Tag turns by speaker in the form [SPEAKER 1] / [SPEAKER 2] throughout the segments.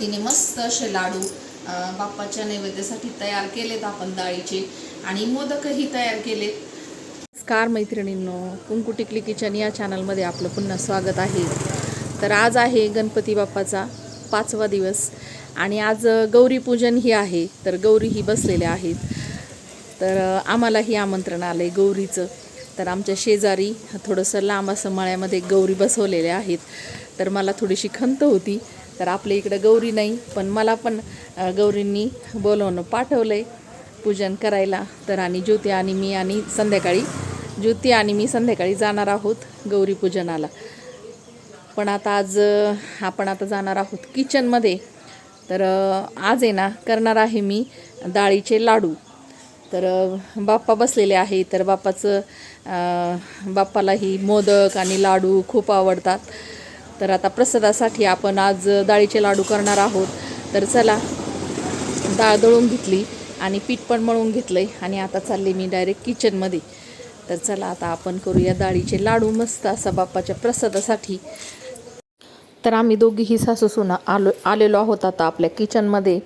[SPEAKER 1] पद्धतीने मस्त असे लाडू बाप्पाच्या नैवेद्यासाठी तयार केलेत आपण डाळीचे आणि मोदकही तयार केलेत. नमस्कार मैत्रिणींनो कुंकू टिकली किचन या चॅनलमध्ये आपलं पुन्हा स्वागत आहे. तर आज आहे गणपती बाप्पाचा पाचवा दिवस आणि आज गौरी पूजन ही आहे तर गौरी ही बसलेल्या आहेत. तर आम्हालाही आमंत्रण आलं आहे गौरीचं. तर आमच्या शेजारी थोडंसं लांब असं मळ्यामध्ये गौरी बसवलेल्या आहेत. तर मला थोडीशी खंत होती. तर आपल्या इकडं गौरी नाही पण मला पण गौरींनी बोलवणं पाठवलं आहे पूजन करायला. तर आणि ज्योती आणि मी आणि संध्याकाळी ज्योती आणि मी संध्याकाळी जाणार आहोत गौरी पूजनाला. पण आता आज आपण आता जाणार आहोत किचनमध्ये तर आज आहे ना करणार आहे मी डाळीचे लाडू. तर बाप्पा बसलेले आहे तर बाप्पाचं बाप्पालाही मोदक आणि लाडू खूप आवडतात. तर आता प्रसादासाठी आपण आज डाळीचे लाडू करणार आहोत. तर चला डाळ दळून घेतली आणि पीठ पण मळून घेतलं आहे आणि आता चालले मी डायरेक्ट किचनमध्ये तर चला आता आपण करूया डाळीचे लाडू मस्त असा बाप्पाच्या प्रसादासाठी. तर आम्ही दोघीही सासू सुना आलो आलेलो आहोत आता आपल्या किचनमध्ये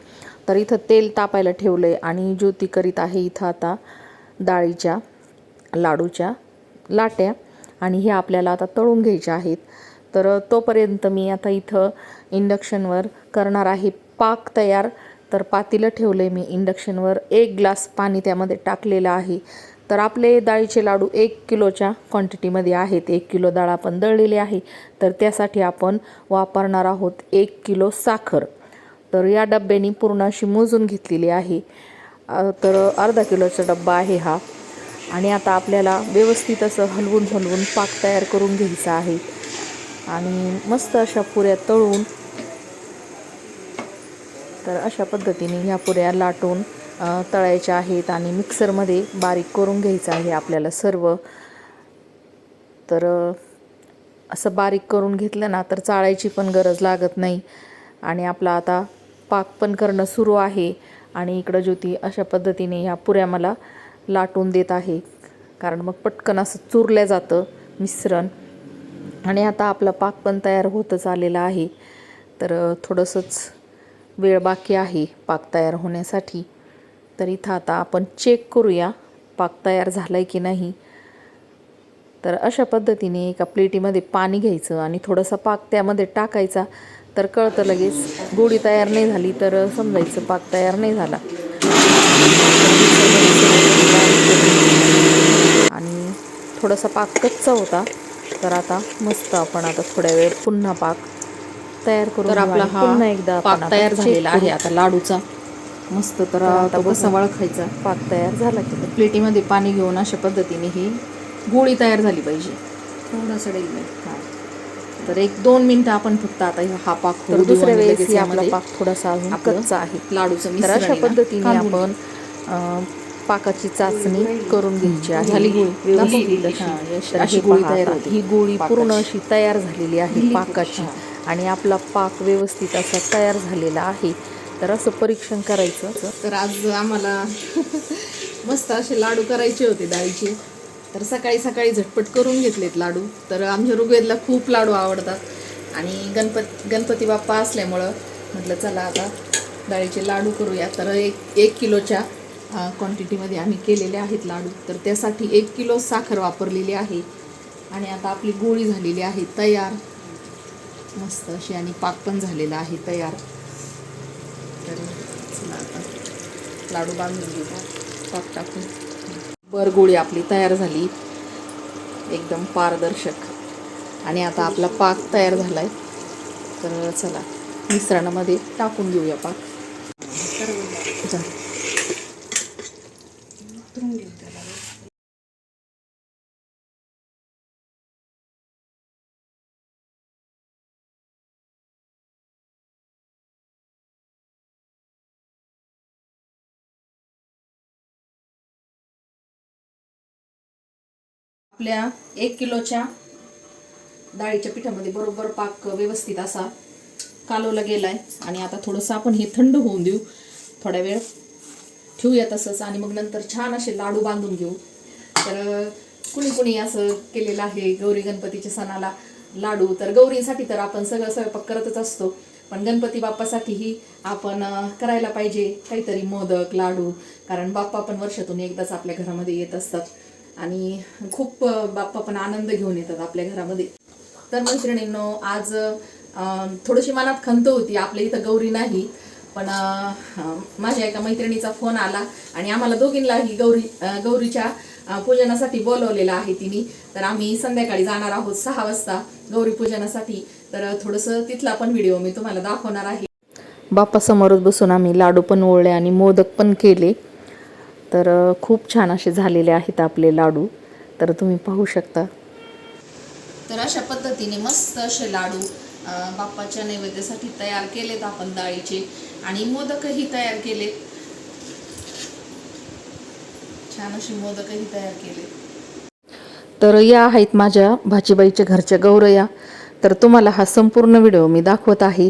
[SPEAKER 1] तर इथं तेल तापायला ठेवलं आहे आणि ज्योती करीत आहे इथं आता डाळीच्या लाडूच्या लाट्या. आणि हे आपल्याला आता तळून घ्यायच्या आहेत. तर तोपर्यंत मी आता इथं इंडक्शनवर करणार आहे. पाक तयार. तर पातीलं ठेवलं आहे मी इंडक्शनवर एक ग्लास पाणी त्यामध्ये टाकलेलं आहे. तर आपले डाळीचे लाडू एक किलोच्या क्वांटिटीमध्ये आहेत. एक किलो डाळ आपण दळलेली आहे. तर त्यासाठी आपण वापरणार आहोत एक किलो साखर. तर या डब्याने पूर्ण अशी मोजून घेतलेली आहे. तर अर्धा किलोचा डब्बा आहे हा. आणि आता आपल्याला व्यवस्थित असं हलवून हलवून पाक तयार करून घ्यायचा आहे. आणि मस्त अशा पुऱ्या तळून तर अशा पद्धतीने ह्या पुऱ्या लाटून तळायच्या आहेत आणि मिक्सरमध्ये बारीक करून घ्यायचं आहे आपल्याला सर्व. तर असं बारीक करून घेतलं ना तर चाळायची पण गरज लागत नाही. आणि आपला आता पाक पण करणं सुरू आहे आणि इकडं ज्योती अशा पद्धतीने ह्या पुऱ्या मला लाटून देत आहे. कारण मग पटकन असं चुरलं जातं मिश्रण. आणि आता आपला पाक पण तयार होतच आलेला आहे. तर थोडंसंच वेळ बाकी आहे पाक तयार होण्यासाठी. तर इथं आता आपण चेक करूया पाक तयार झाला आहे की नाही. तर अशा पद्धतीने एका प्लेटीमध्ये पाणी घ्यायचं आणि थोडासा पाक त्यामध्ये टाकायचा. तर कळतं लगेच गोडी तयार नाही झाली तर समजायचं पाक तयार नाही झाला. आणि थोडासा पाक कच्चा होता. तर आता मस्त आपण आता थोड्या वेळ पुन्हा पाक तयार करून
[SPEAKER 2] तर आपला हा
[SPEAKER 1] पुन्हा एकदा
[SPEAKER 2] पाक तयार झालेला आहे
[SPEAKER 1] करू.
[SPEAKER 2] आता लाडूचा मस्त तर
[SPEAKER 1] आता
[SPEAKER 2] कसा. वळखायचा
[SPEAKER 1] पाक तयार झाला की.
[SPEAKER 2] प्लेटीमध्ये पाणी घेऊन अशा पद्धतीने ही गोळी तयार झाली पाहिजे
[SPEAKER 1] थोडा सडेल
[SPEAKER 2] हा. तर एक दोन मिनिटं आपण फक्त आता हा पाक
[SPEAKER 1] तर दुसऱ्या वेळेस आपला पाक थोडासा कच्चा आहे
[SPEAKER 2] लाडूचं
[SPEAKER 1] तर अशा पद्धतीने आपण पाकाची चाचणी करून घ्यायची आहे. अशी.
[SPEAKER 2] हा, गोळी.
[SPEAKER 1] ही. पूर्ण अशी तयार झालेली आहे. पाकाची. आणि आपला पाक व्यवस्थित असा तयार झालेला आहे तर असं परीक्षण करायचं
[SPEAKER 2] तर आज आम्हाला मस्त असे लाडू करायचे होते डाळीचे तर सकाळी सकाळी झटपट करून घेतलेत लाडू तर आमच्या ऋग्वेदला खूप लाडू आवडतात आणि गणपत गणपती बाप्पा असल्यामुळं म्हटलं चला आता डाळीचे लाडू करूया तर एक एक किलोच्या क्वांटिटीमध्ये आम्ही केलेले आहेत लाडू. तर त्यासाठी एक किलो साखर वापरलेली आहे. आणि आता आपली गोळी झालेली आहे तयार. मस्त अशी आणि पाक पण झालेला आहे तयार. तर चला लाडू बांधून घेऊ पाक टाकून. बर गोळी आपली तयार झाली. एकदम पारदर्शक. आणि आता आपला पाक तयार झाला आहे तर चला मिश्रणामध्ये टाकून घेऊया पाक. जा. आपल्या एक किलोच्या डाळीच्या पिठामध्ये बरोबर पाक व्यवस्थित असा कालवला गेलाय. आणि आता थोडंसं आपण हे थंड होऊन देऊ. थोड्या वेळ ठेवूया तसंच. आणि मग नंतर छान असे लाडू बांधून घेऊ. तर कुणी कुणी असं केलेलं आहे गौरी गणपतीच्या सणाला लाडू. तर गौरींसाठी तर आपण सगळं स्वयंपाक करतच असतो. पण गणपती बाप्पासाठीही आपण करायला पाहिजे काहीतरी मोदक लाडू. कारण बाप्पा पण वर्षातून एकदाच आपल्या घरामध्ये येत असतात. आणि खूप बाप्पा पण आनंद घेऊन येतात आपल्या घरामध्ये. तर मैत्रिणींनो आज थोडीशी मनात खंत होती आपल्या इथं गौरी नाही पण माझ्या एका मैत्रिणीचा फोन आला आणि आम्हाला दोघींनाही गौरी गौरीच्या पूजनासाठी बोलवलेलं आहे तिने. तर आम्ही संध्याकाळी जाणार आहोत सहा वाजता गौरी पूजनासाठी. तर थोडंसं तिथला पण व्हिडिओ मी तुम्हाला दाखवणार आहे.
[SPEAKER 1] बाप्पासमोरच बसून आम्ही लाडू पण ओळले आणि मोदक पण केले. तर खूप छान असे झालेले आहेत आपले लाडू. तर तुम्ही पाहू शकता.
[SPEAKER 2] तर अशा पद्धतीने मस्त असे लाडू बाप्पाच्या नैवेद्यासाठी तयार केलेत आपण डाळीचे आणि मोदकही तयार केलेत. छान असे मोदकही तयार केलेत.
[SPEAKER 1] तर या आहेत माझ्या भाजीबाईच्या घरच्या गौरया. तर तुम्हाला हा संपूर्ण व्हिडिओ मी दाखवत आहे.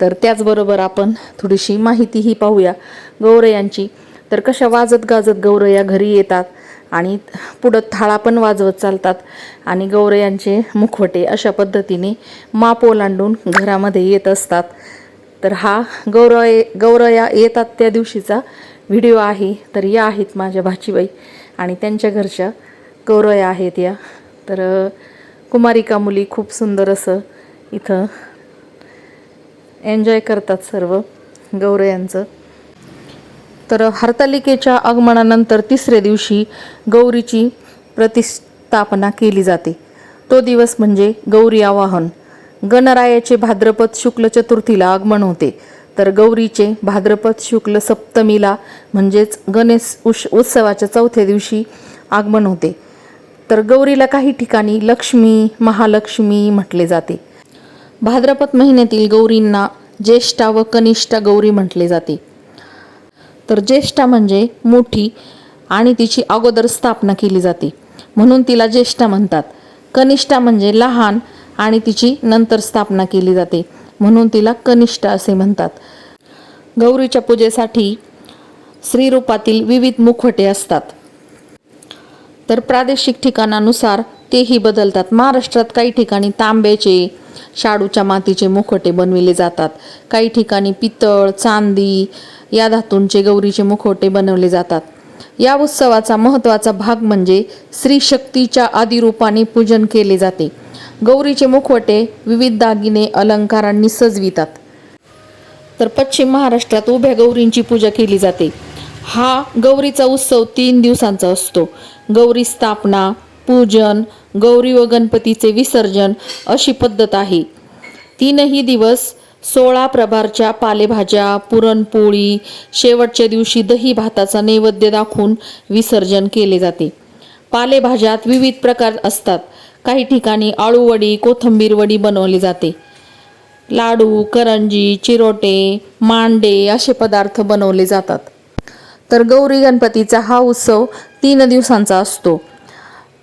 [SPEAKER 1] तर त्याचबरोबर आपण थोडीशी माहितीही पाहूया गौरयांची. तर कशा वाजत गाजत गौरया घरी येतात आणि पुढं थाळा पण वाजवत चालतात आणि गौरयांचे मुखवटे अशा पद्धतीने माप ओलांडून घरामध्ये येत असतात. तर हा गौरय गौरया येतात त्या दिवशीचा व्हिडिओ आहे. तर या आहेत माझ्या भाचीबाई आणि त्यांच्या घरच्या गौरया आहेत या. तर कुमारिका मुली खूप सुंदर असं इथं एन्जॉय करतात सर्व गौरयांचं तर हरतालिकेच्या आगमनानंतर तिसऱ्या दिवशी गौरीची प्रतिष्ठापना केली जाते. तो दिवस म्हणजे गौरी आवाहन. गणरायाचे भाद्रपद शुक्ल चतुर्थीला आगमन होते. तर गौरीचे भाद्रपद शुक्ल सप्तमीला म्हणजेच गणेश उश उत्सवाच्या चौथ्या दिवशी आगमन होते. तर गौरीला काही ठिकाणी लक्ष्मी महालक्ष्मी म्हटले जाते. भाद्रपद महिन्यातील गौरींना ज्येष्ठा व कनिष्ठा गौरी म्हटले जाते. तर ज्येष्ठा म्हणजे मोठी आणि तिची अगोदर स्थापना केली जाते. म्हणून तिला ज्येष्ठा म्हणतात. कनिष्ठा म्हणजे लहान आणि तिची नंतर स्थापना केली जाते. म्हणून तिला कनिष्ठा असे म्हणतात. गौरीच्या पूजेसाठी श्रीरूपातील विविध मुखवटे असतात. तर प्रादेशिक ठिकाणानुसार तेही बदलतात. महाराष्ट्रात काही ठिकाणी तांब्याचे शाडूच्या मातीचे मुखवटे बनविले जातात. काही ठिकाणी पितळ चांदी या धातूंचे गौरीचे मुखवटे बनवले जातात. या उत्सवाचा महत्त्वाचा भाग म्हणजे स्त्री शक्तीच्या आदिरूपाने पूजन केले जाते. गौरीचे मुखवटे विविध दागिने अलंकारांनी सजवितात. तर पश्चिम महाराष्ट्रात उभ्या गौरींची पूजा केली जाते. हा गौरीचा उत्सव तीन दिवसांचा असतो. गौरी स्थापना पूजन गौरी व गणपतीचे विसर्जन अशी पद्धत आहे. तीनही दिवस सोळा प्रभारच्या पालेभाज्या पुरणपोळी शेवटच्या दिवशी दही भाताचा नैवेद्य दाखवून विसर्जन केले जाते. पालेभाज्यात विविध प्रकार असतात. काही ठिकाणी आळूवडी कोथंबीर वडी बनवली जाते. लाडू करंजी चिरोटे मांडे असे पदार्थ बनवले जातात. तर गौरी गणपतीचा हा उत्सव तीन दिवसांचा असतो.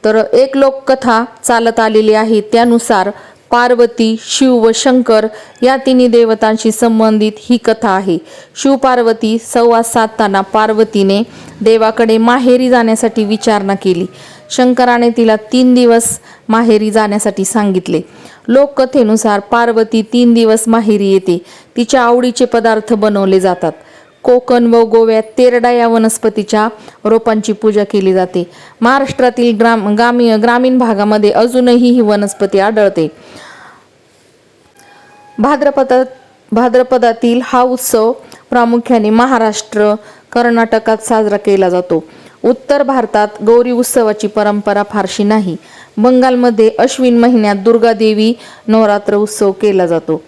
[SPEAKER 1] तर एक लोककथा चालत आलेली आहे त्यानुसार पार्वती शिव व शंकर या तिन्ही देवतांशी संबंधित ही कथा आहे. शिवपार्वती संवाद साधताना पार्वतीने देवाकडे माहेरी जाण्यासाठी विचारणा केली. शंकराने तिला तीन दिवस माहेरी जाण्यासाठी सांगितले. लोककथेनुसार पार्वती तीन दिवस माहेरी येते. तिच्या आवडीचे पदार्थ बनवले जातात. कोकण व गोव्यात तेरडा या वनस्पतीच्या रोपांची पूजा केली जाते. महाराष्ट्रातील ग्राम ग्रामी ग्रामीण भागामध्ये अजूनही ही वनस्पती आढळते. भाद्रपदात भाद्रपदातील हा उत्सव प्रामुख्याने महाराष्ट्र कर्नाटकात साजरा केला जातो. उत्तर भारतात गौरी उत्सवाची परंपरा फारशी नाही. बंगालमध्ये अश्विन महिन्यात दुर्गादेवी नवरात्र उत्सव केला जातो.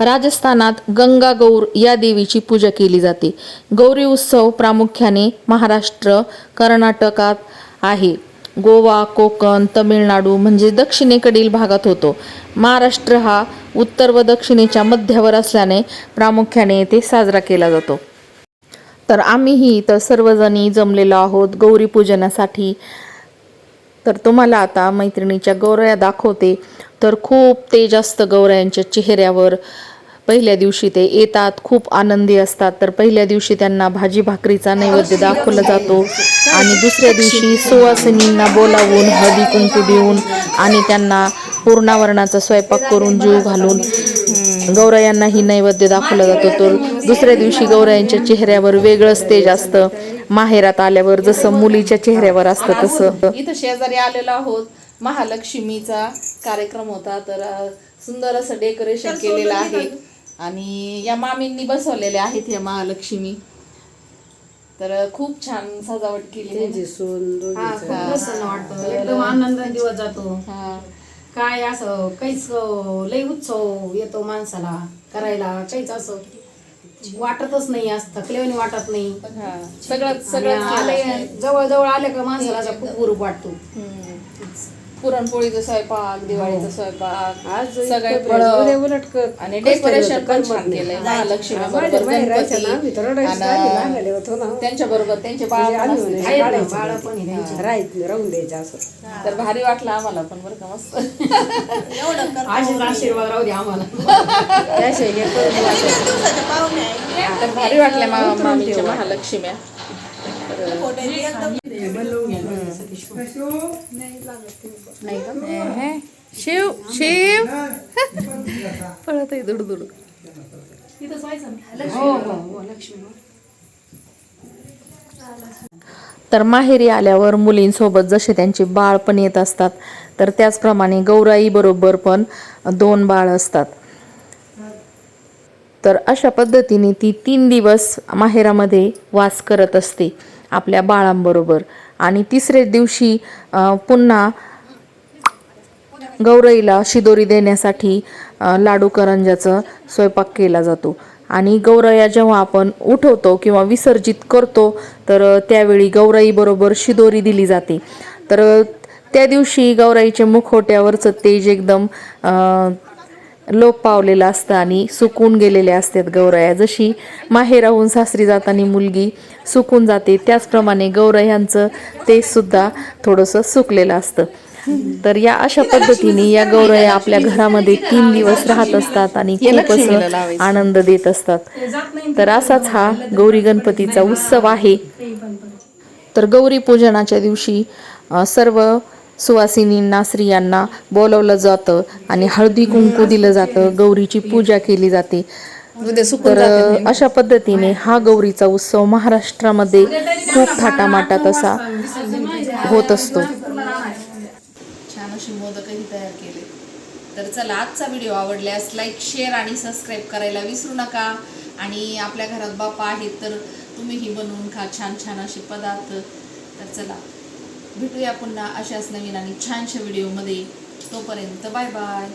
[SPEAKER 1] राजस्थानात गंगा गौर या देवीची पूजा केली जाते. गौरी उत्सव प्रामुख्याने महाराष्ट्र कर्नाटकात आहे. गोवा कोकण तमिळनाडू म्हणजे दक्षिणेकडील भागात होतो. महाराष्ट्र हा उत्तर व दक्षिणेच्या मध्यावर असल्याने प्रामुख्याने येथे साजरा केला जातो. तर आम्हीही इथं सर्वजणी जमलेलो आहोत गौरी पूजनासाठी. तर तुम्हाला आता मैत्रिणीच्या गौरया दाखवते. तर खूप तेज असतं गौरयांच्या चेहऱ्यावर पहिल्या दिवशी ते येतात खूप आनंदी असतात. तर पहिल्या दिवशी त्यांना भाजी भाकरीचा नैवेद्य दाखवला जातो आणि दुसऱ्या दिवशी सुवासिनींना बोलावून हळदी कुंकू देऊन आणि त्यांना पूर्णावरणाचा स्वयंपाक करून जीव घालून गौरायांनाही नैवेद्य दाखवला जातो. तर दुसऱ्या दिवशी गौरायांच्या चेहऱ्यावर वेगळंच तेज असतं. माहेरात आल्यावर जसं मुलीच्या चेहऱ्यावर असतं तसं.
[SPEAKER 2] इथं शेजारी आलेलो आहोत महालक्ष्मीचा कार्यक्रम होता तर सुंदर असं डेकोरेशन केलेलं आहे. आणि या मामींनी बसवलेल्या आहेत या महालक्ष्मी. तर खूप छान सजावट केली
[SPEAKER 3] हा, खूप प्रसन्न वाटतं. एकदम आनंदाने दिवस जातो.
[SPEAKER 2] हा.
[SPEAKER 3] काय असं काहीच अं, लय उत्सव येतो माणसाला करायला. काहीच असं वाटतच नाही असं थकल्यावानी वाटत नाही.
[SPEAKER 2] हा. सगळं
[SPEAKER 3] आणि
[SPEAKER 2] सगळं
[SPEAKER 3] आले जवळ जवळ आले का माणसाला असा खूप हुरूप वाटतो.
[SPEAKER 2] पुरणपोळीचा स्वयंपाक दिवाळीचा स्वयंपाक
[SPEAKER 4] आज
[SPEAKER 2] सगळे फळं
[SPEAKER 4] उलट-
[SPEAKER 2] आणि डेकोरेशन पण छान. केलंय महालक्ष्मी बरोबर. त्यांच्या बरोबर त्यांचे बाळ
[SPEAKER 4] म्हणजे
[SPEAKER 2] पण
[SPEAKER 4] आम्ही
[SPEAKER 2] असते.
[SPEAKER 4] म्हणे,
[SPEAKER 3] आहेत ना,
[SPEAKER 4] काढायचं
[SPEAKER 3] बाळं
[SPEAKER 4] नाही.
[SPEAKER 3] पण आहे त्यांची.
[SPEAKER 4] राहायचं नाही, राहून द्यायचं असं
[SPEAKER 2] तर भारी वाटलं आम्हाला पण बरं का मस्त
[SPEAKER 3] आशीर्वाद राहू दे आम्हाला
[SPEAKER 4] हे.
[SPEAKER 2] तर भारी वाटल्या मा-
[SPEAKER 1] नाही का? शिव शिव. पळत आहे दुडदुड.
[SPEAKER 3] हो हो हो लक्ष्मी.
[SPEAKER 1] तर माहेरी आल्यावर मुलींसोबत जसे त्यांचे बाळ पण येत असतात तर त्याचप्रमाणे गौराई बरोबर पण दोन बाळ असतात. तर अशा पद्धतीने ती तीन दिवस माहेरामध्ये वास करत असते आपल्या बाळांबरोबर. आणि तिसऱ्या दिवशी पुन्हा गौराईला शिदोरी देण्यासाठी लाडू करंजाचं स्वयंपाक केला जातो. आणि गौराया जेव्हा आपण उठवतो किंवा विसर्जित करतो तर त्यावेळी गौराईबरोबर शिदोरी दिली जाते. तर त्या दिवशी गौराईच्या मुखवट्यावरचं तेज एकदम लोप पावलेलं असतं आणि सुकून गेलेल्या असतात गौराया. जशी माहेराहून सासरी जाताना मुलगी सुकून जाते त्याचप्रमाणे गौरायांचं तेज सुद्धा थोडंसं सुकलेलं असतं. तर या अशा पद्धतीने या गौरया आपल्या घरामध्ये तीन दिवस राहत असतात आणि खूप असं आनंद देत असतात. तर असाच हा गौरी गणपतीचा उत्सव आहे. तर गौरी पूजनाच्या दिवशी सर्व सुवासिनींना स्त्रियांना बोलवलं जातं आणि हळदी कुंकू दिलं जातं गौरीची पूजा केली जाते. तर अशा पद्धतीने हा गौरीचा उत्सव महाराष्ट्रामध्ये खूप थाटामाटात असा होत असतो.
[SPEAKER 2] छान असे मोदकही तयार केले. तर चला आजचा व्हिडिओ आवडल्यास लाईक शेअर आणि सबस्क्राईब करायला विसरू नका. आणि आपल्या घरात बापा आहेत तर तुम्हीही बनवून खा छान छान असे पदार्थ. तर चला. भेटूया पुन्हा अशाच नवीन आणि छानशा व्हिडिओमध्ये तोपर्यंत बाय बाय.